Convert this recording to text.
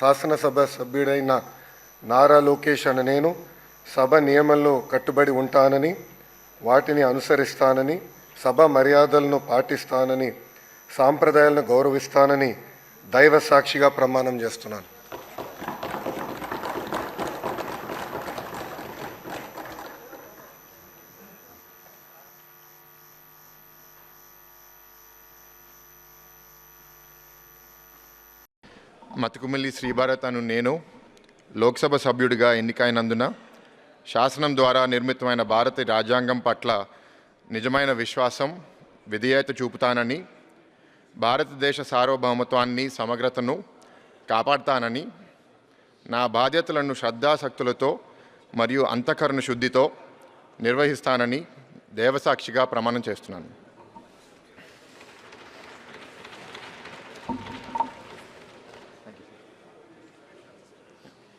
శాసనసభ సభ్యుడైన నారా లోకేష్ అన్న నేను సభ నియమంలో కట్టుబడి ఉంటానని వాటిని అనుసరిస్తానని సభ మర్యాదలను పాటిస్తానని సాంప్రదాయాలను గౌరవిస్తానని దైవ సాక్షిగా ప్రమాణం చేస్తున్నాను. మతుకుమిల్లి శ్రీభారత్ అను నేను లోక్సభ సభ్యుడిగా ఎన్నికైనందున శాసనం ద్వారా నిర్మితమైన భారత రాజ్యాంగం పట్ల నిజమైన విశ్వాసం విధేయత చూపుతానని భారతదేశ సార్వభౌమత్వాన్ని సమగ్రతను కాపాడుతానని నా బాధ్యతలను శ్రద్ధాశక్తులతో మరియు అంతఃకరణ శుద్ధితో నిర్వహిస్తానని దేవసాక్షిగా ప్రమాణం చేస్తున్నాను.